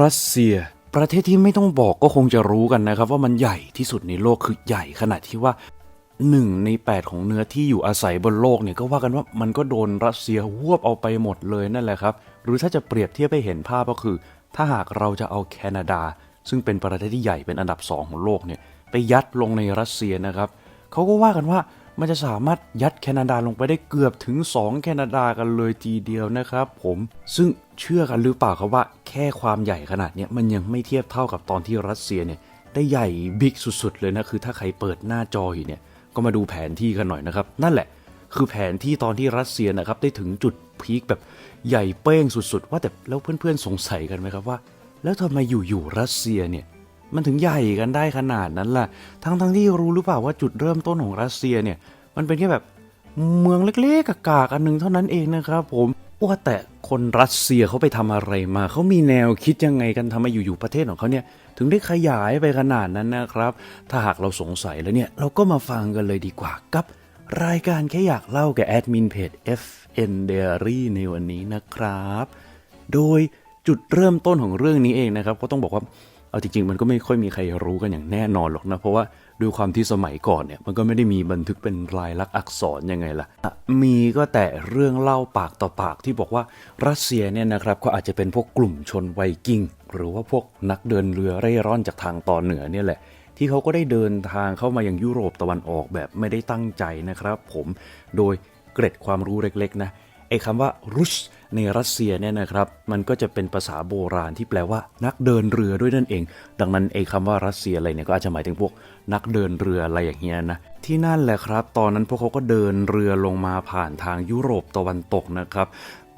รัสเซีย ประเทศที่ไม่ต้องบอกก็คงจะรู้กันนะครับ ว่ามันใหญ่ที่สุดในโลกคือใหญ่ขนาดที่ว่าหนึ่งในแปดของเนื้อที่อยู่อาศัยบนโลกเนี่ยก็ว่ากันว่ามันก็โดนรัสเซียวบเอาไปหมดเลยนั่นแหละครับ หรือถ้าจะเปรียบเทียบให้เห็นภาพก็คือ ถ้าหากเราจะเอาแคนาดา ซึ่งเป็นประเทศที่ใหญ่เป็นอันดับสองของโลกเนี่ยไปยัดลงในรัสเซียนะครับเขาก็ว่ากันว่า มันจะสามารถยัดแคนาดาลงไปได้เกือบถึง 2 แคนาดากันเลยทีเดียวนะครับผมซึ่งเชื่อกันหรือเปล่าครับว่า แค่ความใหญ่ขนาดนี้มันยังไม่เทียบเท่ากับตอนที่รัสเซียเนี่ยได้ใหญ่บิ๊กสุดๆ เลยนะ คือถ้าใครเปิดหน้าจออยู่เนี่ยก็มาดูแผนที่กันหน่อยนะครับ นั่นแหละ คือแผนที่ตอนที่รัสเซียนะครับได้ถึงจุดพีคแบบใหญ่เป้งสุดๆ ว่าแต่แล้วเพื่อนๆสงสัยกันไหมครับว่า แล้วทำไมอยู่ๆรัสเซียเนี่ย มันถึงใหญ่กันได้ขนาดนั้นล่ะ ทั้งๆทที่รู้หรือเปล่าว่าจุดเริ่มต้นของรัสเซียเนี่ย มันเป็นแค่แบบเมืองเล็กๆกากๆอันหนึ่งเท่านั้นเองนะครับผมว่าแต่คนรัสเซียเขาไปทำอะไรมา เขามีแนวคิดยังไงกันทำไมอยู่ๆประเทศของเขาเนี่ยถึงได้ขยายไปขนาดนั้นนะครับ ถ้าหากเราสงสัยแล้วเนี่ย เราก็มาฟังกันเลยดีกว่ากับ รายการแค่อยากเล่ากับแอดมินเพจ FN Diary ในวันนี้นะครับ โดยจุดเริ่มต้นของเรื่องนี้เองนะครับ ก็ต้องบอกว่า เอาจริงๆมันก็ไม่ค่อยมีใครรู้กันอย่างแน่นอนหรอกนะ เพราะว่าด้วยความที่สมัยก่อนเนี่ยมันก็ไม่ได้มีบันทึกเป็นลายลักษณ์อักษรยังไงล่ะอะ มีก็แต่เรื่องเล่าปากต่อปากที่บอกว่ารัสเซียเนี่ยนะครับก็อาจจะเป็นพวกกลุ่มชนไวกิ้ง หรือว่าพวกนักเดินเรือเร่ร่อนจากทางตอนเหนือเนี่ยแหละที่เขาก็ได้เดินทางเข้ามายังยุโรปตะวันออกแบบไม่ได้ตั้งใจนะครับ ผมโดยเกร็ดความรู้เล็กๆนะ อ้คำว่ารุสในรัสเซียเนี่ยนะครับ มันก็จะเป็นภาษาโบราณที่แปลว่า นักเดินเรือด้วยนั่นเอง ดังนั้นไอ้คำว่ารัสเซียอะไรเนี่ยก็อาจจะหมายถึงพวกนักเดินเรืออะไรอย่างเงี้ยนะ ที่นั่นแหละครับ ตอนนั้นพวกเขาก็เดินเรือลงมาผ่านทางยุโรปตะวันตกนะครับ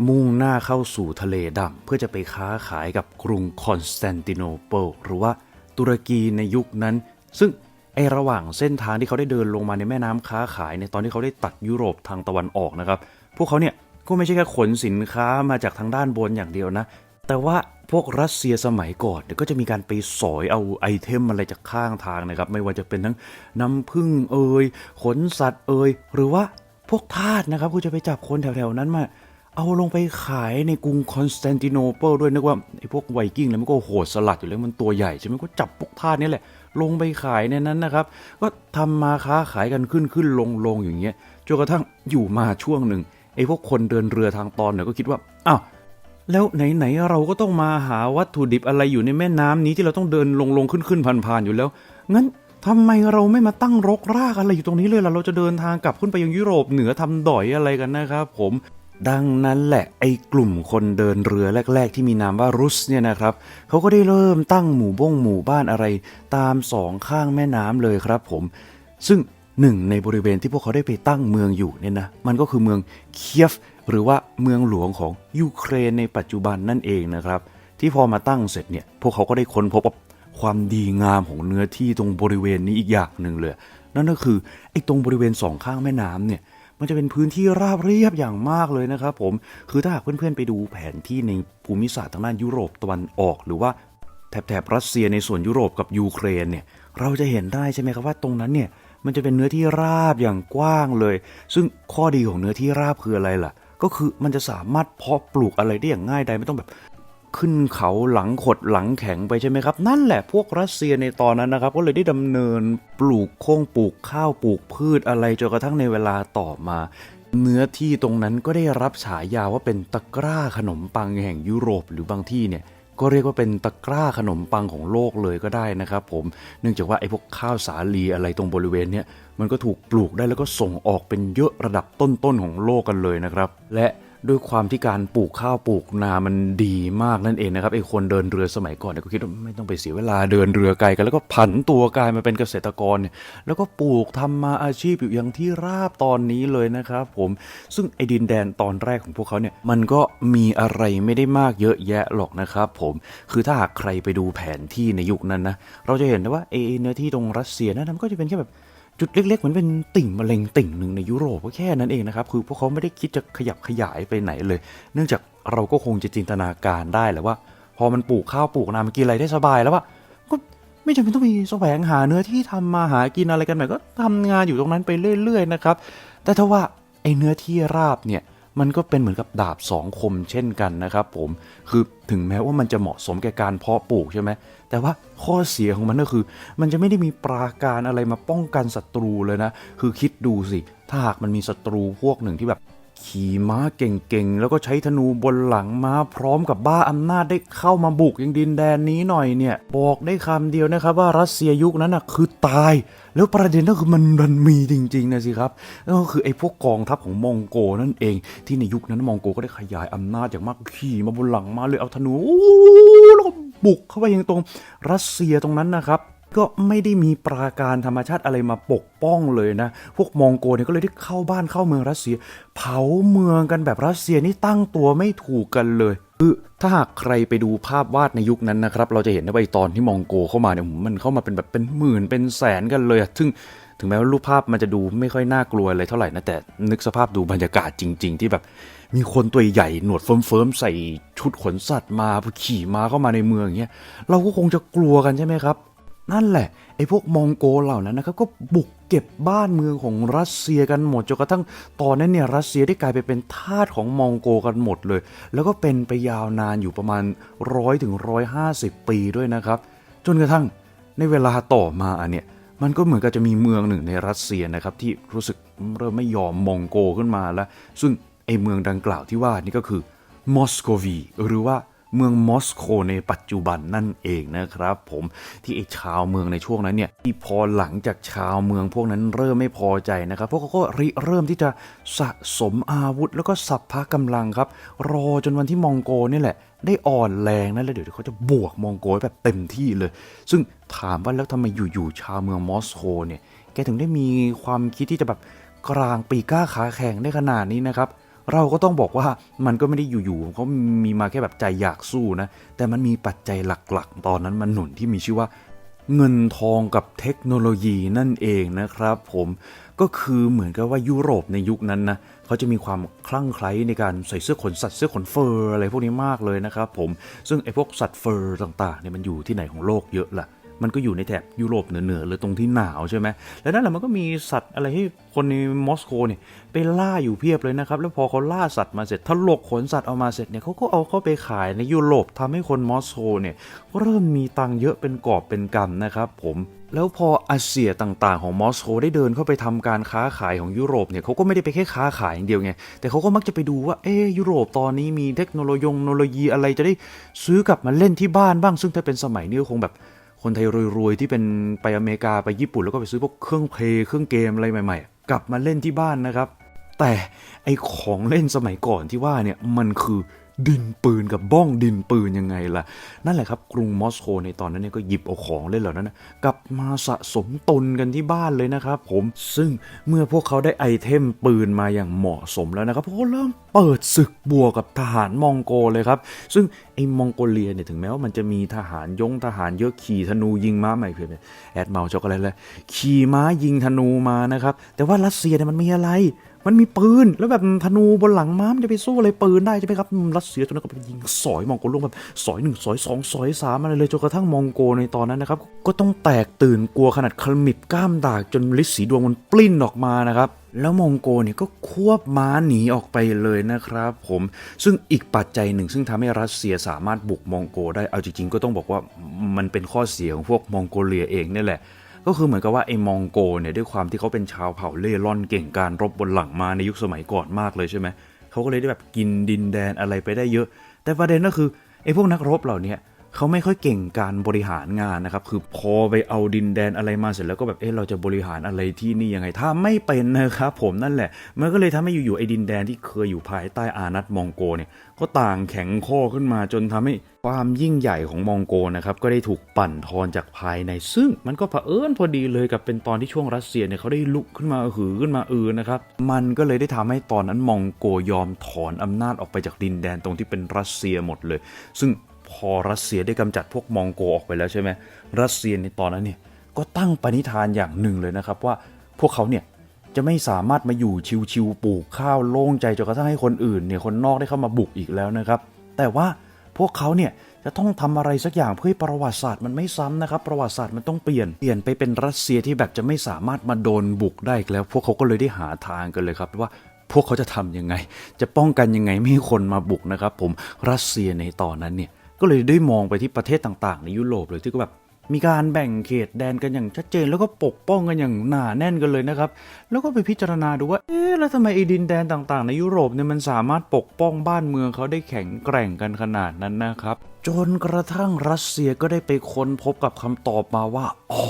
มุ่งหน้าเข้าสู่ทะเลดำเพื่อจะไปค้าขายกับกรุงคอนสแตนติโนเปิลหรือว่าตุรกีในยุคนั้น ซึ่งไอระหว่างเส้นทางที่เขาได้เดินลงมาในแม่น้ำค้าขายในตอนที่เขาได้ตัดยุโรปทางตะวันออกนะครับ พวกเขาเนี่ย ก็ไม่ใช่แค่ขนสินค้ามาจากทางด้านบนอย่างเดียวนะ แต่ว่าพวกรัสเซียสมัยก่อนก็จะมีการไปสอยเอาไอเทมอะไรจากข้างทางนะครับ ไม่ว่าจะเป็นทั้งน้ำผึ้งเอ่ยขนสัตว์เอ่ยหรือว่าพวกทาสนะครับก็จะไปจับคนแถวๆนั้นมา เอาลงไปขายในกรุงคอนสแตนติโนเปิลด้วยนึกว่าไอ้พวกไวกิ้งแล้วมันก็โหดสลัดอยู่แล้วมันตัวใหญ่ใช่ไหมก็จับพวกทาสนี่แหละ ลงไปขายในนั้นนะครับ ก็ทำมาค้าขายกันขึ้นขึ้นลงลงอย่างเงี้ยจนกระทั่งอยู่มาช่วงหนึ่ง ไอ้พวกคนเดินเรือทางตอนเนี่ยก็คิดว่าอ้าวแล้วไหนๆเราก็ต้องมาหาวัตถุดิบอะไรอยู่ในแม่น้ำนี้ที่เราต้องเดินลงลงขึ้นขึ้นผ่านๆอยู่แล้วงั้นทำไมเราไม่มาตั้งรกรากอะไรอยู่ตรงนี้เลยล่ะเราจะเดินทางกลับขึ้นไปยังยุโรปเหนือทำดอยอะไรกันนะครับผมดังนั้นแหละไอ้กลุ่มคนเดินเรือแรก ๆ ที่มีนามว่ารุสเนี่ยนะครับเขาก็ได้เริ่มตั้งหมู่บ้งหมู่บ้านอะไร ตามสองข้างแม่น้ำเลยครับผม ซึ่ง หนึ่งในบริเวณที่พวกเขาได้ไปตั้งเมืองอยู่เนี่ยนะมันก็คือเมืองเคียฟ หรือว่าเมืองหลวงของยูเครนในปัจจุบันนั่นเองนะครับ ที่พอมาตั้งเสร็จเนี่ยพวกเขาก็ได้ค้นพบว่าความดีงามของเนื้อที่ตรงบริเวณนี้อีกอย่างหนึ่งเลย นั่นก็คือไอ้ตรงบริเวณสองข้างแม่น้ำเนี่ยมันจะเป็นพื้นที่ราบเรียบอย่างมากเลยนะครับผมคือถ้าหากเพื่อนๆไปดูแผนที่ในภูมิศาสตร์ทางด้านยุโรปตะวันออก หรือว่าแถบแถบรัสเซียในส่วนยุโรปกับยูเครนเนี่ยเราจะเห็นได้ใช่ไหมครับว่าตรงนั้นเนี่ย มันจะเป็นเนื้อที่ราบอย่างกว้างเลย ซึ่งข้อดีของเนื้อที่ราบคืออะไรล่ะ ก็คือมันจะสามารถเพาะปลูกอะไรได้อย่างง่ายดายไม่ต้องแบบขึ้นเขาหลังขดหลังแข็งไปใช่ไหมครับ นั่นแหละพวกรัสเซียในตอนนั้นนะครับ ก็เลยได้ดำเนินปลูกโค้งปลูกข้าวปลูกพืชอะไรจนกระทั่งในเวลาต่อมา เนื้อที่ตรงนั้นก็ได้รับฉายาว่าเป็นตะกร้าขนมปังแห่งยุโรปหรือบางที่เนี่ย ก็เรียกว่าเป็นตะกร้าขนมปังของโลกเลยก็ได้นะครับผมเนื่องจากว่าไอ้พวกข้าวสาลีอะไรตรงบริเวณเนี้ยมันก็ถูกปลูกได้แล้วก็ส่งออกเป็นเยอะระดับต้นๆของโลกกันเลยนะครับ และ ด้วยความที่การปลูกข้าวปลูกนามันดีมากนั่นเองนะครับไอ้คนเดินเรือสมัยก่อนเนี่ยก็คิดว่าไม่ต้องไปเสียเวลาเดินเรือไกลกัน แล้วก็ผันตัวกลายมาเป็นเกษตรกรเนี่ยแล้วก็ปลูกทำมาอาชีพอยู่อย่างที่ราบตอนนี้เลยนะครับผมซึ่งไอ้ดินแดนตอนแรกของพวกเขาเนี่ยมันก็มีอะไรไม่ได้มากเยอะแยะหรอกนะครับผมคือถ้าหากใครไปดูแผนที่ในยุคนั้นนะเราจะเห็นได้ว่าเอเนื้อที่ตรงรัสเซียนะมันก็จะเป็นแค่แบบ จุดเล็กๆเหมือนเป็นติ่งมะเร็งติ่งหนึ่งในยุโรปก็แค่นั้นเองนะครับ คือพวกเขาไม่ได้คิดจะขยับขยายไปไหนเลย เนื่องจากเราก็คงจะจินตนาการได้แหละว่า พอมันปลูกข้าวปลูกนามันกินอะไรได้สบายแล้วว่าก็ไม่จำเป็นต้องมีแสวงหาเนื้อที่ทำมาหากินอะไรกันใหม่ก็ทำงานอยู่ตรงนั้นไปเรื่อย ๆ นะครับ แต่ถ้าว่าไอ้เนื้อที่ราบเนี่ย มันก็เป็นเหมือนกับดาบสองคมเช่นกันนะครับผมคือถึงแม้ว่ามันจะเหมาะสมแก่การเพาะปลูกใช่ไหมแต่ว่าข้อเสียของมันก็คือ มันจะไม่ได้มีปราการอะไรมาป้องกันศัตรูเลยนะ คือคิดดูสิ ถ้าหากมันมีศัตรูพวกหนึ่งที่แบบ ขี่ม้าเก่งๆ แล้วก็ใช้ธนูบนหลังม้าพร้อมกับบ้าอำนาจได้เข้ามาบุกยังดินแดนนี้หน่อยเนี่ย บอกได้คำเดียวนะครับว่ารัสเซียยุคนั้นนะคือตาย แล้วประเด็นก็คือมันมันมีจริงๆนะสิครับก็คือไอ้พวกกองทัพของมองโกนั่นเอง ที่ในยุคนั้นมองโกก็ได้ขยายอำนาจอย่างมากขี่มาบนหลังม้าเลยเอาธนูแล้วก็บุกเข้าไปยังตรงรัสเซียตรงนั้นนะครับ ก็ไม่ได้มีปราการธรรมชาติอะไรมาปกป้องเลยนะ พวกมองโกเนี่ยก็เลยได้เข้าบ้านเข้าเมืองรัสเซีย เผาเมืองกันแบบรัสเซียนี่ตั้งตัวไม่ถูกกันเลยคือถ้าหากใครไปดูภาพวาดในยุคนั้นนะครับ เราจะเห็นได้ว่าไอ้ตอนที่มองโกเข้ามาเนี่ยมันเข้ามาเป็นแบบเป็นหมื่นเป็นแสนกันเลยอะซึ่งถึงแม้ว่ารูปภาพมันจะดูไม่ค่อยน่ากลัวอะไรเท่าไหร่นะแต่นึกสภาพดูบรรยากาศจริง ๆ ที่แบบมีคนตัวใหญ่หนวดเฟิร์มๆใส่ชุดขนสัตว์มาขี่ม้าเข้ามาในเมืองอย่างเงี้ยเราก็คงจะกลัวกันใช่ไหมครับ นั่นแหละไอ้พวกมองโกเหล่านั้นนะครับก็บุกเก็บบ้านเมืองของรัสเซียกันหมดจนกระทั่งตอนนั้นเนี่ยรัสเซียได้กลายไปเป็นทาสของมองโกกันหมดเลย แล้วก็เป็นไปยาวนานอยู่ประมาณร้อยถึงร้อยห้าสิบปีด้วยนะครับ จนกระทั่งในเวลาต่อมาเนี่ยมันก็เหมือนกับจะมีเมืองหนึ่งในรัสเซียนะครับที่รู้สึกเริ่มไม่ยอมมองโกขึ้นมาแล้ว ซึ่งไอ้เมืองดังกล่าวที่ว่านี่ก็คือมอสโกวีหรือว่า เมืองมอสโกในปัจจุบันนั่นเองนะครับผมที่ไอ้ชาวเมืองในช่วงนั้นเนี่ยที่พอหลังจากชาวเมืองพวกนั้นเริ่มไม่พอใจนะครับพวกเขาก็ริเริ่มที่จะสะสมอาวุธ แล้วก็สัพพะกำลังครับ รอจนวันที่มองโกนี่แหละ ได้อ่อนแรงนั่นแล้วเดี๋ยวเขาจะบวกมองโกแบบเต็มที่เลย ซึ่งถามว่าแล้วทำไมอยู่ๆชาวเมืองมอสโกเนี่ยแกถึงได้มีความคิดที่จะแบบกลางปีก้าขาแข็งได้ขนาดนี้นะครับ เราก็ต้องบอกว่ามันก็ไม่ได้อยู่ๆเขามีมาแค่แบบใจอยากสู้นะ แต่มันมีปัจจัยหลักๆ ตอนนั้นมันหนุนที่มีชื่อว่าเงินทองกับเทคโนโลยีนั่นเองนะครับผมก็คือเหมือนกับว่ายุโรปในยุคนั้นนะเขาจะมีความคลั่งไคล้ในการใส่เสื้อขนสัตว์เสื้อขนเฟอร์อะไรพวกนี้มากเลยนะครับผมซึ่งไอ้พวกสัตว์เฟอร์ต่างๆเนี่ยมันอยู่ที่ไหนของโลกเยอะล่ะ มันก็อยู่ในแถบยุโรปเหนือๆเลยตรงที่หนาวใช่ไหมแล้วนั่นแหละมันก็มีสัตว์อะไรให้คนในมอสโกเนี่ยไปล่าอยู่เพียบเลยนะครับ แล้วพอเขาล่าสัตว์มาเสร็จถลกขนสัตว์เอามาเสร็จเนี่ยเขาก็เอาเข้าไปขายในยุโรปทำให้คนมอสโกเนี่ยเริ่มมีตังค์เยอะเป็นกอบเป็นกำนะครับ ผมแล้วพออาเซียต่างๆ ของมอสโกได้เดินเข้าไปทำการค้าขายของยุโรปเนี่ยเขาก็ไม่ได้ไปแค่ค้าขายอย่างเดียวไง แต่เขาก็มักจะไปดูว่าเอ๊ยุโรปตอนนี้มีเทคโนโลยีโนโลยีอะไรจะได้ซื้อกลับมาเล่นที่บ้านบ้าง ซึ่งถ้าเป็นสมัยนี้คงแบบ คนไทยรวยๆที่เป็นไปอเมริกาไปญี่ปุ่นแล้วก็ไปซื้อพวกเครื่องเพลงเครื่องเกมอะไรใหม่ ๆ กลับมาเล่นที่บ้านนะครับ แต่ไอของเล่นสมัยก่อนที่ว่าเนี่ยมันคือ ดินปืนกับบ้องดินปืนยังไงล่ะ นั่นแหละครับกรุงมอสโกในตอนนั้นเนี่ยก็หยิบเอาของเล่นเหล่านั้นนะกลับมาสะสมตนกันที่บ้านเลยนะครับผมซึ่งเมื่อพวกเขาได้ไอเทมปืนมาอย่างเหมาะสมแล้วนะครับพวกเขาเริ่มเปิดศึกบวกกับทหารมองโกเลยครับ ซึ่งไอ้มองโกเลียเนี่ยถึงแม้ว่ามันจะมีทหารยงทหารเยอะขี่ธนูยิงม้าไม่เพียงแอดเมาช็อกโกแลตเลยขี่ม้ายิงธนูมานะครับแต่ว่ารัสเซียเนี่ยมันมีอะไร มันมีปืน แล้วแบบธนูบนหลังม้ามจะไปสู้อะไรปืนได้ใช่ไหมครับรัสเซียจนนั้นก็ไปยิงสอยมองโกลงแบบสอยหนึ่งสอยสองสอยสามอะไรเลยจนกระทั่งมองโกในตอนนั้นนะครับ ก็ต้องแตกตื่นกลัวขนาดขมิบกล้ามดากจนลิสีดวงมันปลิ้นออกมานะครับแล้วมองโกเนี่ยก็ควบม้าหนีออกไปเลยนะครับผมซึ่งอีกปัจจัยหนึ่ง ซึ่งทำให้รัสเซียสามารถบุกมองโกได้เอาจริงๆ ก็ต้องบอกว่ามันเป็นข้อเสียของพวกมองโกเลียเองนี่แหละ ก็คือเหมือนกับว่าไอ้มองโกเนี่ยด้วยความที่เขาเป็นชาวเผ่าเล่ร่อนเก่งการรบบนหลังมาในยุคสมัยก่อนมากเลยใช่ไหมเขาก็เลยได้แบบกินดินแดนอะไรไปได้เยอะ แต่ประเด็นก็คือไอ้พวกนักรบเหล่านี้ เขาไม่ค่อยเก่งการบริหารงานนะครับ คือพอไปเอาดินแดนอะไรมาเสร็จแล้วก็แบบ เออเราจะบริหารอะไรที่นี่ยังไง ถ้าไม่เป็นนะครับผมนั่นแหละ มันก็เลยทำให้อยู่ๆไอ้ดินแดนที่เคยอยู่ภายใต้อานัตมองโกเนี่ย ก็ต่างแข็งข้อขึ้นมาจนทำให้ความยิ่งใหญ่ของมองโกนะครับ ก็ได้ถูกปั่นทอนจากภายใน ซึ่งมันก็เผอิญพอดีเลยกับเป็นตอนที่ช่วงรัสเซียเนี่ยเขาได้ลุกขึ้นมาหือขึ้นมาเออนะครับ มันก็เลยได้ทำให้ตอนนั้นมองโกยอมถอนอำนาจออกไปจากดินแดนตรงที่เป็นรัสเซียหมดเลย ซึ่ง พอรัสเซียได้กำจัดพวกมองโกออกไปแล้วใช่ไหมรัสเซียในตอนนั้นเนี่ยก็ตั้งปณิธานอย่างหนึ่งเลยนะครับว่าพวกเขาเนี่ยจะไม่สามารถมาอยู่ชิวๆปลูกข้าวโล่งใจจนกระทั่งให้คนอื่นเนี่ยคนนอกได้เข้ามาบุกอีกแล้วนะครับ แต่ว่าพวกเขาเนี่ยจะต้องทำอะไรสักอย่างเพื่อให้ประวัติศาสตร์มันไม่ซ้ำนะครับ ประวัติศาสตร์มันต้องเปลี่ยนเปลี่ยนไปเป็นรัสเซียที่แบบจะไม่สามารถมาโดนบุกได้อีกแล้ว พวกเขาก็เลยได้หาทางกันเลยครับว่าพวกเขาจะทำยังไง จะป้องกันยังไงไม่ให้คนมาบุกนะครับ ผมรัสเซียในตอนนั้นเนี่ย ก็เลยได้มองไปที่ประเทศต่างๆ ในยุโรปเลยที่ก็แบบมีการแบ่งเขตแดนกันอย่างชัดเจน แล้วก็ปกป้องกันอย่างหนาแน่นกันเลยนะครับ แล้วก็ไปพิจารณาดูว่า เอ๊ะแล้วทำไมไอ้ดินแดนต่างๆ ในยุโรปเนี่ยมันสามารถปกป้องบ้านเมืองเขาได้แข็งแกร่งกันขนาดนั้นนะครับ จนกระทั่งรัสเซียก็ได้ไปค้นพบกับคำตอบมาว่าอ๋อ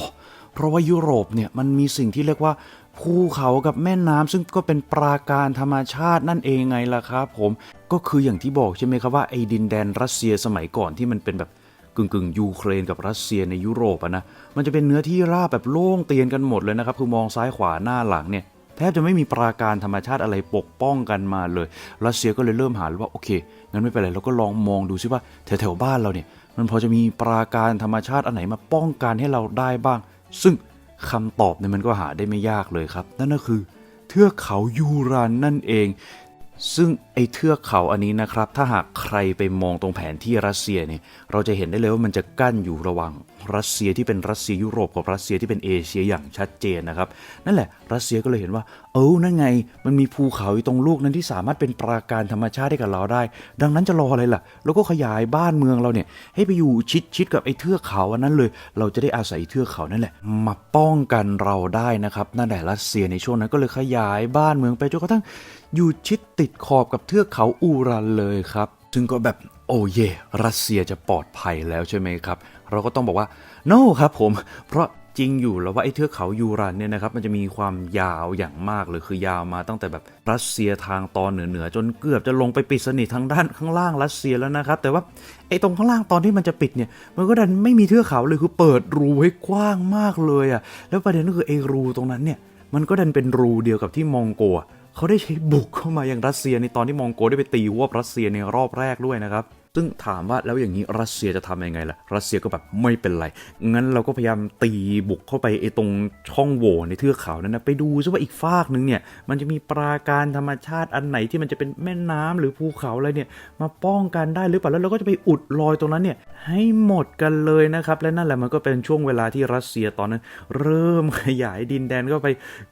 เพราะว่ายุโรปเนี่ยมันมีสิ่งที่เรียกว่า ภูเขากับแม่น้ำซึ่งก็เป็นปราการธรรมชาตินั่นเองไงล่ะครับผมก็คืออย่างที่บอกใช่ไหมครับว่าไอ้ดินแดนรัสเซียสมัยก่อนที่มันเป็นแบบกึ่งกึ่งยูเครนกับรัสเซียในยุโรปอะนะมันจะเป็นเนื้อที่ราบแบบโล่งเตียนกันหมดเลยนะครับคือมองซ้ายขวาหน้าหลังเนี่ยแทบจะไม่มีปราการธรรมชาติอะไรปกป้องกันมาเลย รัสเซียก็เลยเริ่มหาว่าโอเค งั้นไม่เป็นไรเราก็ลองมองดูซิว่าแถวๆบ้านเราเนี่ย มันพอจะมีปราการธรรมชาติอันไหนมาป้องกันให้เราได้บ้าง ซึ่ง คำตอบเนี่ยมันก็หาได้ไม่ยากเลยครับ นั่นก็คือ เทือกเขายูรานนั่นเอง ซึ่งไอ้เทือกเขาอันนี้นะครับ ถ้าหากใครไปมองตรงแผนที่รัสเซียเนี่ย เราจะเห็นได้เลยว่ามันจะกั้นอยู่ระหว่าง รัสเซียที่เป็นรัสเซียยุโรปกับรัสเซียที่เป็นเอเชียอย่างชัดเจนนะครับ นั่นแหละรัสเซียก็เลยเห็นว่า เออนั่นไง มันมีภูเขาอยู่ตรงลูกนั้นที่สามารถเป็นปราการธรรมชาติให้กับเราได้ ดังนั้นจะรออะไรล่ะ แล้วก็ขยายบ้านเมืองเราเนี่ย ให้ไปอยู่ชิดชิดๆกับไอ้เทือกเขาอันนั้นเลย เราจะได้อาศัยเทือกเขานั่นแหละ มาป้องกันเราได้นะครับนั่นแหละรัสเซียในช่วงนั้นก็เลยขยายบ้านเมืองไปจนกระทั่งอยู่ชิดติดขอบกับเทือกเขาอูรันเลยครับซึ่งก็แบบโอ้เย่รัสเซียจะปลอดภัยแล้วใช่ไหมครับ เราก็ต้องบอกว่า no ครับผม เพราะจริงอยู่แล้วว่าไอ้เทือกเขายูรันเนี่ยนะครับมันจะมีความยาวอย่างมากเลยคือยาวมาตั้งแต่แบบรัสเซียทางตอนเหนือๆจนเกือบจะลงไปปิดสนิททางด้านข้างล่างรัสเซียแล้วนะครับ แต่ว่าไอ้ตรงข้างล่างตอนที่มันจะปิดเนี่ย มันก็ดันไม่มีเทือกเขาเลยคือเปิดรูให้กว้างมากเลยอะ่ะแล้วประเด็นก็คือไอ้รูตรงนั้นเนี่ยมันก็ดันเป็นรูเดียวกับที่มองโกอะเขาได้ใช้บุกเข้ามายังรัสเซียในตอนที่มองโกได้ไปตีหัวบรัสเซียในรอบแรกด้วยนะครับ ซึ่งถามว่าแล้วอย่างนี้รัสเซียจะทำยังไงล่ะ รัสเซียก็แบบไม่เป็นไร งั้นเราก็พยายามตีบุกเข้าไปไอ้ตรงช่องโหว่ในเทือกเขานั้นนะไปดูซิว่าอีกฟากนึงเนี่ย มันจะมีปราการธรรมชาติอันไหนที่มันจะเป็นแม่น้ำหรือภูเขาอะไรเนี่ย มาป้องกันได้หรือเปล่า แล้วเราก็จะไปอุดรอยตรงนั้นเนี่ยให้หมดกันเลยนะครับ และนั่นแหละมันก็เป็นช่วงเวลาที่รัสเซียตอนนั้น เริ่มขยายดินแดนเข้าไป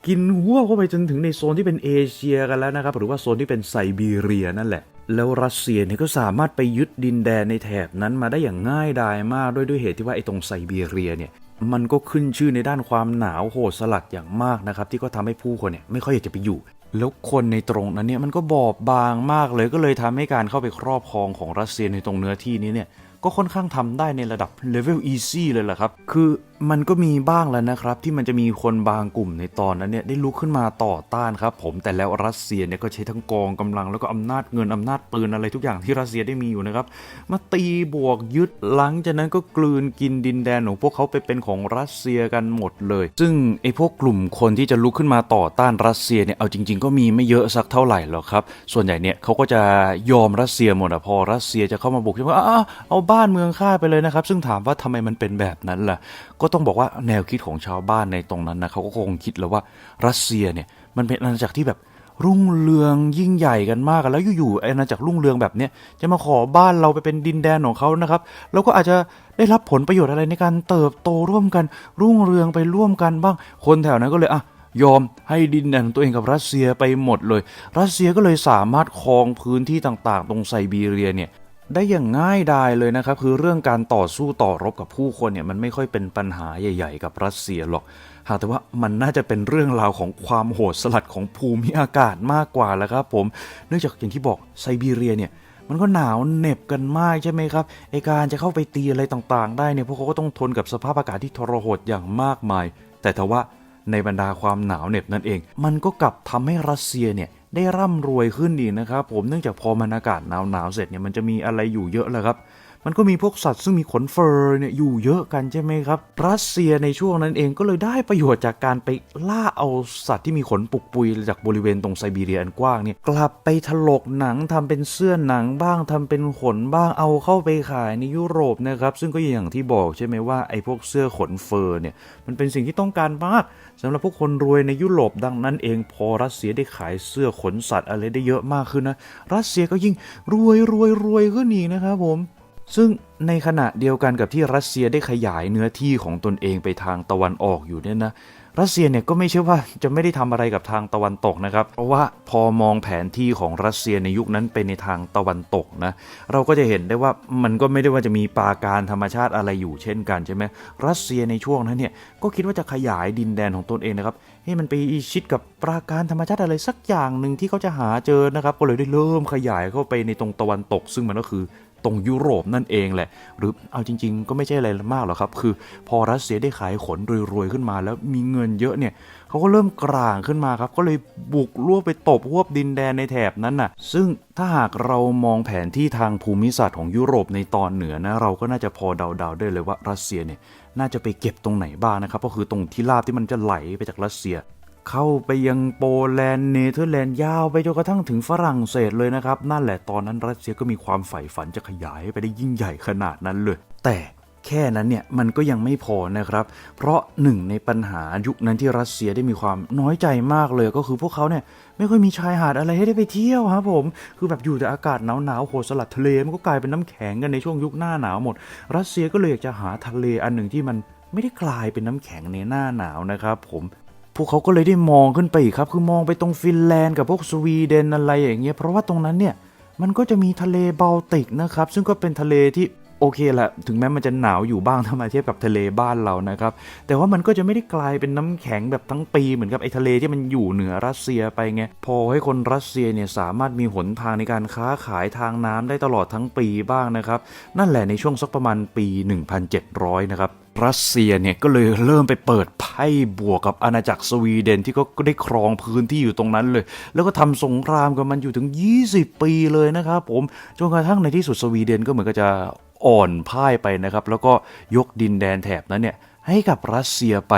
กินหัวเข้าไปจนถึงในโซนที่เป็นเอเชียกันแล้วนะครับ หรือว่าโซนที่เป็นไซบีเรียนั่นแหละ แล้วรัสเซียเนี่ยก็สามารถไปยึดดินแดนในแถบนั้นมาได้อย่างง่ายดายมากด้วยด้วยเหตุที่ว่าไอ้ตรงไซบีเรียเนี่ยมันก็ขึ้นชื่อในด้านความหนาวโหดสลัดอย่างมากนะครับ ที่ก็ทำให้ผู้คนเนี่ยไม่ค่อยอยากจะไปอยู่ แล้วคนในตรงนั้นเนี่ยมันก็บอบบางมากเลยก็เลยทำให้การเข้าไปครอบครองของรัสเซียในตรงเนื้อที่นี้เนี่ยก็ค่อนข้างทำได้ในระดับเลเวล easy เลยแหละครับ คือ มันก็มีบ้างแล้วนะครับ ที่มันจะมีคนบางกลุ่มในตอนนั้นเนี่ยได้ลุกขึ้นมาต่อต้านครับผมแต่แล้วรัสเซียเนี่ยก็ใช้ทั้งกองกำลังแล้วก็อำนาจเงินอำนาจปืนอะไรทุกอย่างที่รัสเซียได้มีอยู่นะครับ มาตีบวกยึดหลังจากนั้นก็กลืนกินดินแดนของพวกเขาไปเป็นของรัสเซียกันหมดเลย ซึ่งไอ้พวกกลุ่มคนที่จะลุกขึ้นมาต่อต้านรัสเซียเนี่ยเอาจริง ๆ ก็มีไม่เยอะสักเท่าไหร่หรอกครับ ส่วนใหญ่เนี่ยเขาก็จะยอมรัสเซียหมดอะพอรัสเซียจะเข้ามาบุกใช่ไหมเอาบ้านเมืองฆ่าไปเลยนะครับ ซึ่งถามว่าทำไมมันเป็นแบบนั้นล่ะ ก็ต้องบอกว่าแนวคิดของชาวบ้านในตรงนั้นนะเขาก็คงคิดแล้วว่ารัสเซียเนี่ยมันเป็นอาณาจักรที่แบบรุ่งเรืองยิ่งใหญ่กันมากแล้วอยู่ๆไอ้อาณาจักรรุ่งเรืองแบบเนี้ยจะมาขอบ้านเราไปเป็นดินแดนของเขานะครับแล้วก็อาจจะได้รับผลประโยชน์อะไรในการเติบโตร่วมกัน รุ่งเรืองไปร่วมกันบ้าง คนแถวนั้นก็เลยอะยอมให้ดินแดนของตัวเองกับรัสเซียไปหมดเลย รัสเซียก็เลยสามารถครองพื้นที่ต่างๆ ตรงไซบีเรียเนี่ย ได้อย่างง่ายดายเลยนะครับ คือเรื่องการต่อสู้ต่อรบกับผู้คนเนี่ยมันไม่ค่อยเป็นปัญหาใหญ่ ๆ กับรัสเซียหรอก หากแต่ว่ามันน่าจะเป็นเรื่องราวของความโหดสลัดของภูมิอากาศมากกว่าแล้วครับผม เนื่องจากอย่างที่บอกไซบีเรียเนี่ยมันก็หนาวเหน็บกันมากใช่ไหมครับไอการจะเข้าไปตีอะไรต่างๆ ได้เนี่ยพวกเขาก็ต้องทนกับสภาพอากาศที่ทรหดอย่างมากมาย แต่ทว่าในบรรดาความหนาวเหน็บนั่นเอง มันก็กลับทำให้รัสเซียเนี่ย ได้ร่ำรวยขึ้นดีนะครับ ผมเนื่องจากพอมันอากาศหนาวๆเสร็จเนี่ยมันจะมีอะไรอยู่เยอะเลยครับ มันก็มีพวกสัตว์ซึ่งมีขนเฟอร์เนี่ยอยู่เยอะกันใช่ไหมครับ รัสเซียในช่วงนั้นเองก็เลยได้ประโยชน์จากการไปล่าเอาสัตว์ที่มีขนปุกปุยจากบริเวณตรงไซบีเรียอันกว้างเนี่ยกลับไปถลกหนังทำเป็นเสื้อหนังบ้างทำเป็นขนบ้างเอาเข้าไปขายในยุโรปนะครับซึ่งก็อย่างที่บอกใช่ไหมว่าไอ้พวกเสื้อขนเฟอร์เนี่ยมันเป็นสิ่งที่ต้องการมากสำหรับพวกคนรวยในยุโรปดังนั้นเองพอรัสเซียได้ขายเสื้อขนสัตว์อะไรได้เยอะมากขึ้นนะรัสเซียก็ยิ่งรวยรวยรวยขึ้นอีกนะครับผม ซึ่งในขณะเดียวกันกับที่รัสเซียได้ขยายเนื้อที่ของตนเองไปทางตะวันออกอยู่เนี่ยนะรัสเซียเนี่ยก็ไม่ใช่ว่าจะไม่ได้ทำอะไรกับทางตะวันตกนะครับ เพราะว่าพอมองแผนที่ของรัสเซียในยุคนั้นเป็นในทางตะวันตกนะ เราก็จะเห็นได้ว่ามันก็ไม่ได้ว่าจะมีปาการธรรมชาติอะไรอยู่เช่นกันใช่ไหมรัสเซียในช่วงนั้นเนี่ยก็คิดว่าจะขยายดินแดนของตนเองนะครับให้มันไปชิดกับปราการธรรมชาติอะไรสักอย่างหนึ่งที่เขาจะหาเจอนะครับ ก็เลยได้เริ่มขยายเข้าไปในตรงตะวันตก ซึ่งมันก็คือ ตรงยุโรปนั่นเองแหละ หรือเอาจริง ๆ ก็ไม่ใช่อะไรมากหรอกครับ คือพอรัสเซียได้ขายขนรวยๆขึ้นมา แล้วมีเงินเยอะเนี่ยเขาก็เริ่มกลางขึ้นมาครับ ก็เลยบุกรั่วไปตบพวบดินแดนในแถบนั้นน่ะ ซึ่งถ้าหากเรามองแผนที่ทางภูมิศาสตร์ของยุโรปในตอนเหนือนะเราก็น่าจะพอเดาๆได้เลยว่ารัสเซียเนี่ยน่าจะไปเก็บตรงไหนบ้างนะครับ ก็คือตรงที่ราบที่มันจะไหลไปจากรัสเซีย เข้าไปยังโปแลนด์เนเธอร์แลนด์ยาวไปจนกระทั่งถึงฝรั่งเศสเลยนะครับ นั่นแหละตอนนั้นรัสเซียก็มีความใฝ่ฝันจะขยายไปได้ยิ่งใหญ่ขนาดนั้นเลย แต่แค่นั้นเนี่ยมันก็ยังไม่พอนะครับ เพราะหนึ่งในปัญหายุคนั้นที่รัสเซียได้มีความน้อยใจมากเลยก็คือพวกเขาเนี่ยไม่ค่อยมีชายหาดอะไรให้ได้ไปเที่ยวครับผม คือแบบอยู่แต่อากาศหนาวๆโหสลัดทะเลมันก็กลายเป็นน้ำแข็งกันในช่วงยุคหน้าหนาวหมด รัสเซียก็เลยอยากจะหาทะเลอันหนึ่งที่มันไม่ได้กลายเป็นน้ำแข็งในหน้าหนาวนะครับผม พวกเขาก็เลยได้มองขึ้นไปอีกครับ คือมองไปตรงฟินแลนด์กับพวกสวีเดนอะไรอย่างเงี้ย เพราะว่าตรงนั้นเนี่ยมันก็จะมีทะเลบอลติกนะครับ ซึ่งก็เป็นทะเลที่โอเคแหละ ถึงแม้มันจะหนาวอยู่บ้างถ้ามาเทียบกับทะเลบ้านเรานะครับ แต่ว่ามันก็จะไม่ได้กลายเป็นน้ำแข็งแบบทั้งปีเหมือนกับไอ้ทะเลที่มันอยู่เหนือรัสเซียไปไง พอให้คนรัสเซียเนี่ยสามารถมีหนทางในการค้าขายทางน้ำได้ตลอดทั้งปีบ้างนะครับ นั่นแหละในช่วงสักประมาณปี 1700 นะครับ รัสเซียเนี่ยก็เลยเริ่มไปเปิดไพ่บวกกับอาณาจักรสวีเดนที่ก็ได้ครองพื้นที่อยู่ตรงนั้นเลย แล้วก็ทำสงครามกับมันอยู่ถึง 20 ปีเลยนะครับผมจนกระทั่งในที่สุดสวีเดนก็เหมือนก็จะอ่อนพ่ายไปนะครับ แล้วก็ยกดินแดนแถบนั้นเนี่ยให้กับรัสเซียไป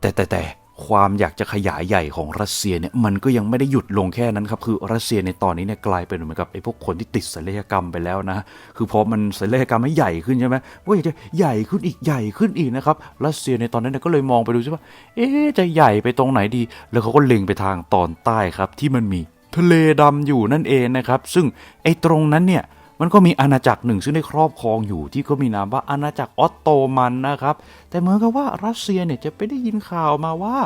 แต่แต่แต่ ความอยากจะขยายใหญ่ของรัสเซียเนี่ยมันก็ยังไม่ได้หยุดลงแค่นั้นครับคือรัสเซียในตอนนี้เนี่ยกลายเป็นเหมือนกับไอ้พวกคนที่ติดศัลยกรรมไปแล้วนะคือพอมันศัลยกรรมให้ใหญ่ขึ้นใช่ไหมก็อยากจะใหญ่ขึ้นอีกใหญ่ขึ้นอีกนะครับรัสเซียในตอนนั้นเนี่ยก็เลยมองไปดูใช่ปะเอ๊ะจะใหญ่ไปตรงไหนดี แล้วเขาก็เล็งไปทางตอนใต้ครับ ที่มันมีทะเลดำอยู่นั่นเองนะครับ ซึ่งไอ้ตรงนั้นเนี่ย มันก็มีอาณาจักรหนึ่งซึ่งได้ครอบครองอยู่ที่ก็มีนามว่าอาณาจักรออตโตมันนะครับ แต่เหมือนกับว่ารัสเซียเนี่ยจะไปได้ยินข่าวมาว่า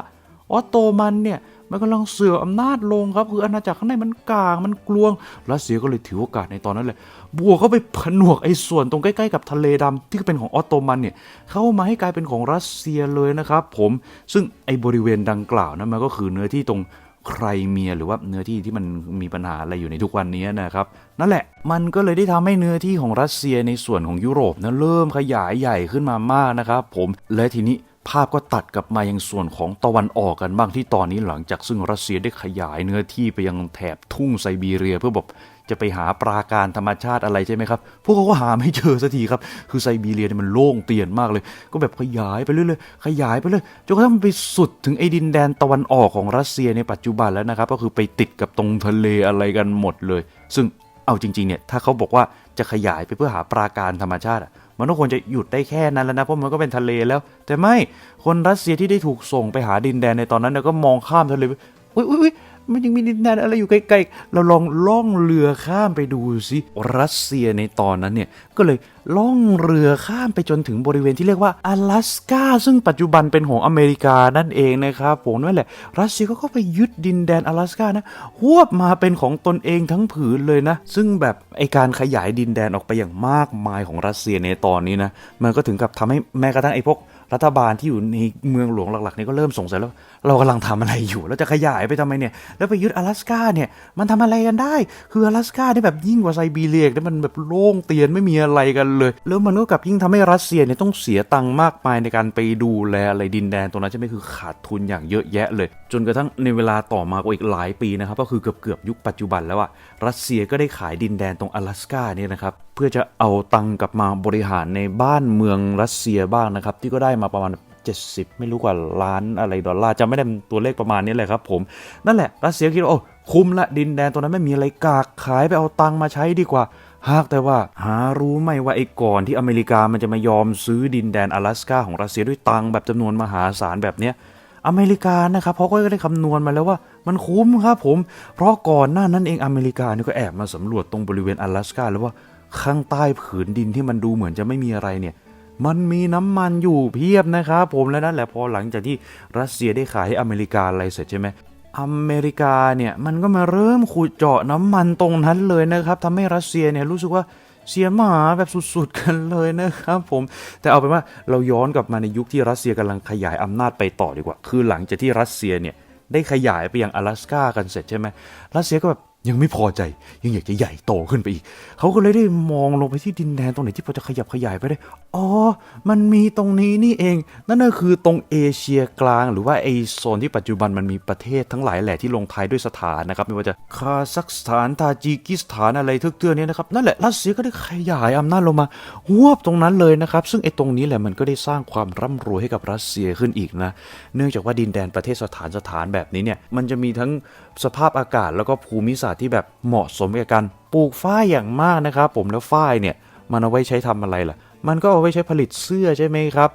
ออตโตมันเนี่ยมันกำลังเสื่อมอำนาจลงครับคืออาณาจักรข้างในมันกลางมันกลวงรัสเซียก็เลยถือโอกาสในตอนนั้นแหละบวกเข้าไปผนวกไอ้ส่วนตรงใกล้ๆกับทะเลดำที่เป็นของออตโตมันเนี่ยเข้ามาให้กลายเป็นของรัสเซียเลยนะครับ ผมซึ่งไอ้บริเวณดังกล่าวนะมันก็คือเนื้อที่ตรง ใครเมียหรือว่าเนื้อที่ที่มันมีปัญหาอะไรอยู่ในทุกวันนี้นะครับนั่นแหละมันก็เลยได้ทำให้เนื้อที่ของรัสเซียในส่วนของยุโรปนะเริ่มขยายใหญ่ขึ้นมามากนะครับ ผมและทีนี้ภาพก็ตัดกลับมายังส่วนของตะวันออกกันบ้างที่ตอนนี้หลังจากซึ่งรัสเซียได้ขยายเนื้อที่ไปยังแถบทุ่งไซบีเรียเพื่อแบบ จะไปหาปราการธรรมชาติอะไรใช่ไหมครับ พวกเขาก็หาไม่เจอสักทีครับ คือไซบีเรียเนี่ยมันโล่งเตียนมากเลย ก็แบบขยายไปเรื่อยๆ ขยายไปเลยจนกระทั่งมันไปสุดถึงไอ้ดินแดนตะวันออกของรัสเซียในปัจจุบันแล้วนะครับ ก็คือไปติดกับตรงทะเลอะไรกันหมดเลย ซึ่งเอาจริงๆเนี่ย ถ้าเขาบอกว่าจะขยายไปเพื่อหาปราการธรรมชาติอะมันก็ควรจะหยุดได้แค่นั้นแล้วนะเพราะมันก็เป็นทะเลแล้ว แต่ไม่คนรัสเซียที่ได้ถูกส่งไปหาดินแดนในตอนนั้นเนี่ยก็มองข้ามทะเลอุ้ยอุ้ยอุ้ย มันยังมีดินแดนอะไรอยู่ไกลๆ เราลองล่องเรือข้ามไปดูสิรัสเซียในตอนนั้นเนี่ยก็เลยล่องเรือข้ามไปจนถึงบริเวณที่เรียกว่า阿拉สกาซึ่งปัจจุบันเป็นของอเมริกานั่นเองนะครับผมนั่นแหละรัสเซียก็เข้าไปยึดดินแดน阿拉สกานะหวบมาเป็นของตนเองทั้งผืนเลยนะ ซึ่งแบบไอการขยายดินแดนออกไปอย่างมากมายของรัสเซียในตอนนี้นะมันก็ถึงกับทำให้แม้กระทั่งไอพวก รัฐบาลที่อยู่ในเมืองหลวงหลักๆนี่ก็เริ่มสงสัยแล้ว เรากำลังทำอะไรอยู่ แล้วจะขยายไปทำไมเนี่ย แล้วไปยึด阿สกาเนี่ย มันทำอะไรกันได้ คืออลาสกาเนี่ยแบบยิ่งกว่าไซบีเรียกแล้วมันแบบโล่งเตียนไม่มีอะไรกันเลย แล้วมันก็กลับยิ่งทำให้รัสเซียเนี่ยต้องเสียตังค์มากมายในการไปดูแลอะไรดินแดนตรงนั้นใช่ไหมคือขาดทุนอย่างเยอะแยะเลย จนกระทั่งในเวลาต่อมาก็อีกหลายปีนะครับ ก็คือเกือบเกือบยุคปัจจุบันแล้วอะรัสเซียก็ได้ขายดินแดนตรงอลาสกาเนี่ยนะครับเพื่อจะเอาตังค์กลับมาบริหารในบ้านเมืองรัสเซียบ้างนะครับ ที่ก็ได้มาประมาณ 70 ไม่รู้กว่าล้านอะไรดอลลาร์จำไม่ได้เป็นตัวเลขประมาณนี้เลยครับผมนั่นแหละรัสเซียคิดว่าโอ้คุ้มละดินแดนตรงนั้นไม่มีอะไรกากขายไปเอาตังค์มาใช้ดีกว่า หากแต่ว่าหารู้ไหมว่าไอ้ก่อนที่อเมริกามันจะมายอมซื้อดินแดน阿拉สกาของรัสเซียด้วยตังค์แบบจำนวนมหาศาลแบบเนี้ย อเมริกานะครับเขาก็ได้คำนวณมาแล้วว่ามันคุ้มครับผม เพราะก่อนหน้านั้นเองอเมริกาเนี่ยก็แอบมาสำรวจตรงบริเวณ阿拉สกาแล้วว่า ข้างใต้ผืนดินที่มันดูเหมือนจะไม่มีอะไรเนี่ย มันมีน้ำมันอยู่เพียบนะครับผมและนั่นแหละพอหลังจากที่รัสเซียได้ขายให้อเมริกาอะไรเสร็จใช่ไหมอเมริกาเนี่ยมันก็มาเริ่มขุดเจาะน้ำมันตรงนั้นเลยนะครับทำให้รัสเซียเนี่ยรู้สึกว่าเสียหมาแบบสุดๆกันเลยนะครับผมแต่เอาเป็นว่าเราย้อนกลับมาในยุคที่รัสเซียกำลังขยายอำนาจไปต่อดีกว่า คือหลังจากที่รัสเซียเนี่ยได้ขยายไปยัง阿拉สกากันเสร็จใช่ไหมรัสเซียก็แบบ ยังไม่พอใจยังอยากจะใหญ่โตขึ้นไปอีก เขาก็เลยได้มองลงไปที่ดินแดนตรงไหนที่พอจะขยับขยายไปได้ อ๋อ มันมีตรงนี้นี่เอง นั่นก็คือตรงเอเชียกลางหรือว่าไอโซนที่ปัจจุบันมันมีประเทศทั้งหลายแหละที่ลงท้ายด้วยสถานนะครับ ไม่ว่าจะคาซัคสถานทาจิกิสถานอะไรเทือกๆนี้นะครับนั่นแหละรัสเซียก็ได้ขยายอำนาจลงมาหวบตรงนั้นเลยนะครับ ซึ่งไอตรงนี้แหละมันก็ได้สร้างความร่ำรวยให้กับรัสเซียขึ้นอีกนะ เนื่องจากว่าดินแดนประเทศสถานสถานแบบนี้เนี่ยมันจะมีทั้ง สภาพอากาศแล้วก็ภูมิศาสตร์ที่แบบเหมาะสมกับการปลูกฝ้ายอย่างมากนะครับผมแล้วฝ้ายเนี่ยมันเอาไว้ใช้ทำอะไรล่ะ มันก็เอาไว้ใช้ผลิตเสื้อใช่ไหมครับ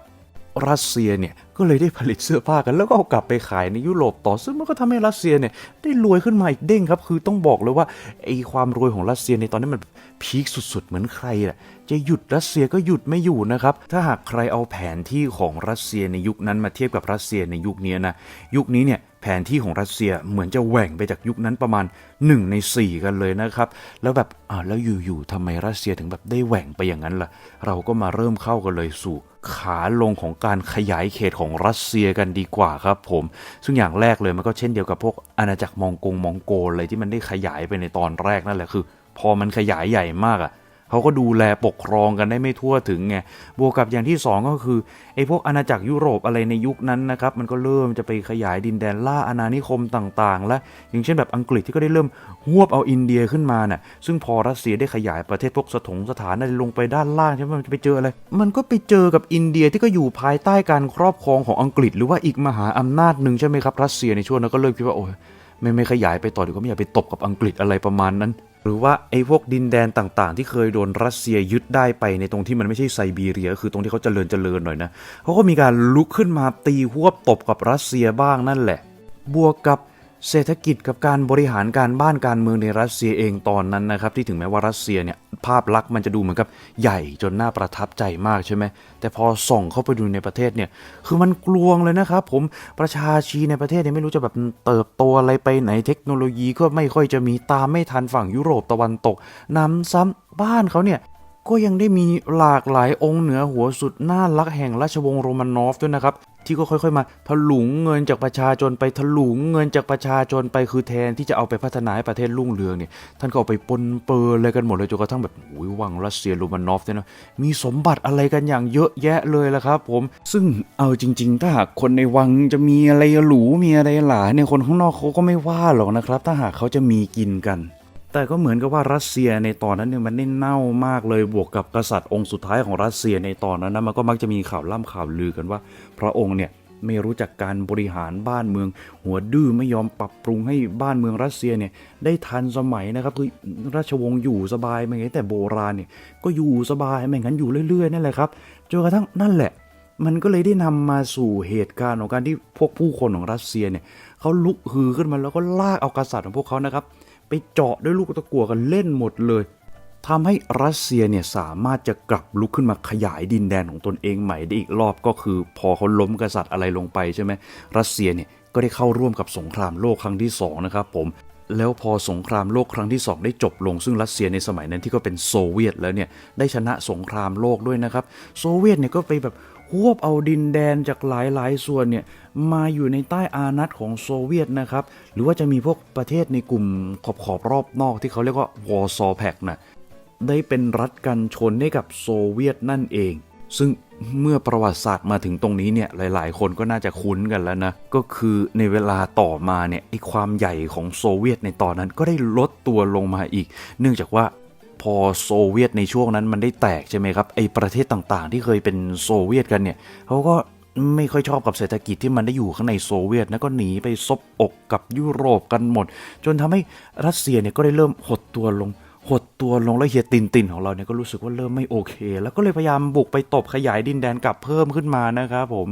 รัสเซียเนี่ยก็เลยได้ผลิตเสื้อผ้ากัน แล้วก็เอากลับไปขายในยุโรปต่อซึ่งมันก็ทำให้รัสเซียเนี่ยได้รวยขึ้นมาอีกเด้งครับคือต้องบอกเลยว่าไอ้ความรวยของรัสเซียในตอนนี้มันพีคสุดๆ เหมือนใครอะจะหยุดรัสเซียก็หยุดไม่อยู่นะครับ ถ้าหากใครเอาแผนที่ของรัสเซียในยุคนั้นมาเทียบกับรัสเซียในยุคนี้นะยุคนี้เนี่ย แผนที่ของรัสเซียเหมือนจะแหว่งไปจากยุคนั้นประมาณ 1 ใน 4 กันเลยนะครับ แล้วแบบอ่าแล้วอยู่ๆทำไมรัสเซียถึงแบบได้แหว่งไปอย่างนั้นล่ะ เราก็มาเริ่มเข้ากันเลยสู่ขาลงของการขยายเขตของรัสเซียกันดีกว่าครับผม ซึ่งอย่างแรกเลยมันก็เช่นเดียวกับพวกอาณาจักรมองกงมองโกลเลยที่มันได้ขยายไปในตอนแรกนั่นแหละคือ พอมันขยายใหญ่มากอะ่ะ เขาก็ดูแลปกครองกันได้ไม่ทั่วถึงไงบวกกับอย่างที่สองก็คือไอ้พวกอาณาจักรยุโรปอะไรในยุคนั้นนะครับมันก็เริ่มจะไปขยายดินแดนล่าอาณานิคมต่างๆ และอย่างเช่นแบบอังกฤษที่ก็ได้เริ่มหวบเอาอินเดียขึ้นมาน่ะซึ่งพอรัสเซียได้ขยายประเทศพวกสถงสถานอะไรลงไปด้านล่างใช่ไหมมันจะไปเจออะไรมันก็ไปเจอกับอินเดียที่ก็อยู่ภายใต้การครอบครองของอังกฤษ หรือว่าอีกมหาอำนาจหนึ่งใช่ไหมครับรัสเซียในช่วงนั้นก็เริ่มคิดว่าโอ้ยไม่ไม่ขยายไปต่อเดี๋ยวก็ไม่อยากไปตบกับอังกฤษอะไรประมาณนั้น หรือว่าไอ้พวกดินแดนต่างๆ ที่เคยโดนรัสเซียยึดได้ไปในตรงที่มันไม่ใช่ไซบีเรีย คือตรงที่เขาเจริญเจริญหน่อยนะเขาก็มีการลุกขึ้นมาตีหวบตบกับรัสเซียบ้างนั่นแหละ บวกกับ เศรษฐกิจกับการบริหารการบ้านการเมืองในรัสเซียเองตอนนั้นนะครับ ที่ถึงแม้ว่ารัสเซียเนี่ยภาพลักษณ์มันจะดูเหมือนกับใหญ่จนน่าประทับใจมากใช่ไหมแต่พอส่องเข้าไปดูในประเทศเนี่ยคือมันกลวงเลยนะครับ ผมประชาชีในประเทศเนี่ยไม่รู้จะแบบเติบโตอะไรไปไหนเทคโนโลยีก็ไม่ค่อยจะมีตามไม่ทันฝั่งยุโรปตะวันตกนำซ้ำบ้านเขาเนี่ยก็ยังได้มีหลากหลายองค์เหนือหัวสุดน่ารักแห่งราชวงศ์โรมานอฟด้วยนะครับ ที่ก็ค่อย ๆ มาถลุงเงินจากประชาชนไปถลุงเงินจากประชาชนไปคือแทนที่จะเอาไปพัฒนาให้ประเทศรุ่งเรืองเนี่ยท่านก็เอาไปปนเปื้อนอะไรกันหมดเลยจนกระทั่งแบบโอ้ยวังรัสเซียโรมานอฟเนี่ยนะมีสมบัติอะไรกันอย่างเยอะแยะเลยละครับผมซึ่งเอาจริง ๆ ถ้าหากคนในวังจะมีอะไรหรูมีอะไรหลาเนี่ยคนข้างนอกเขาก็ไม่ว่าหรอกนะครับ ถ้าหากเขาจะมีกินกัน แต่ก็เหมือนกับว่ารัสเซียในตอนนั้นเนี่ยมันได้เน่ามากเลยบวกกับกษัตริย์องค์สุดท้ายของรัสเซียในตอนนั้นนะมันก็มักจะมีข่าวล่ำข่าวลือกันว่า พระองค์เนี่ยไม่รู้จักการบริหารบ้านเมือง หัวดื้อไม่ยอมปรับปรุงให้บ้านเมืองรัสเซียเนี่ยได้ทันสมัยนะครับคือราชวงศ์อยู่สบายไม่งั้นแต่โบราณเนี่ยก็อยู่สบายไม่งั้นอยู่เรื่อยๆนั่นแหละครับจนกระทั่งนั่นแหละ มันก็เลยได้นำมาสู่เหตุการณ์ของการที่พวกผู้คนของรัสเซียเนี่ยเขาลุกฮือขึ้นมาแล้วก็ลากเอากษัตริย์ของพวกเขานะครับ ไปเจาะด้วยลูกตะกั่วกันเล่นหมดเลยทำให้รัสเซียเนี่ยสามารถจะกลับลุกขึ้นมาขยายดินแดนของตนเองใหม่ได้อีกรอบก็คือ พอเขาล้มกษัตริย์อะไรลงไปใช่ไหมรัสเซียเนี่ยก็ได้เข้าร่วมกับสงครามโลกครั้งที่สองนะครับผมแล้วพอสงครามโลกครั้งที่สองได้จบลง ซึ่งรัสเซียในสมัยนั้นที่ก็เป็นโซเวียตแล้วเนี่ยได้ชนะสงครามโลกด้วยนะครับ โซเวียตเนี่ยก็ไปแบบ หวบเอาดินแดนจากหลายๆ ส่วนเนี่ยมาอยู่ในใต้อานัตของโซเวียตนะครับ หรือว่าจะมีพวกประเทศในกลุ่มขอบขอบรอบนอกที่เขาเรียกว่าวอร์ซอแพกนะได้เป็นรัฐกันชนให้กับโซเวียตนั่นเอง ซึ่งเมื่อประวัติศาสตร์มาถึงตรงนี้เนี่ยหลายๆ คนก็น่าจะคุ้นกันแล้วนะ ก็คือในเวลาต่อมาเนี่ยไอความใหญ่ของโซเวียตในตอนนั้นก็ได้ลดตัวลงมาอีก เนื่องจากว่า พอโซเวียตในช่วงนั้นมันได้แตกใช่ไหมครับไอประเทศต่างๆ ที่เคยเป็นโซเวียตกันเนี่ยเขาก็ไม่ค่อยชอบกับเศรษฐกิจที่มันได้อยู่ข้างในโซเวียตนะก็หนีไปซบอกกับยุโรปกันหมด จนทำให้รัสเซียเนี่ยก็ได้เริ่มหดตัวลงหดตัวลงแล้วเฮียตินตินของเราเนี่ยก็รู้สึกว่าเริ่มไม่โอเค แล้วก็เลยพยายามบุกไปตบขยายดินแดนกลับเพิ่มขึ้นมานะครับผม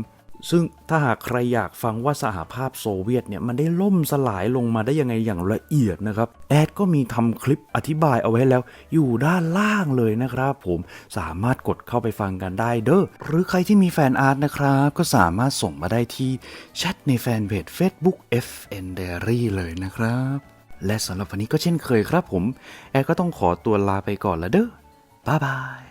ซึ่งถ้าหากใครอยากฟังว่าสหภาพโซเวียตเนี่ยมันได้ล่มสลายลงมาได้ยังไงอย่างละเอียดนะครับ แอดก็มีทำคลิปอธิบายเอาไว้แล้ว อยู่ด้านล่างเลยนะครับ ผมสามารถกดเข้าไปฟังกันได้เด้อหรือใครที่มีแฟนอาร์ตนะครับ ก็สามารถส่งมาได้ที่แชทในแฟนเพจ Facebook FN Diary เลยนะครับ และสำหรับวันนี้ก็เช่นเคยครับผม แอดก็ต้องขอตัวลาไปก่อนละเด้อบ๊ายบาย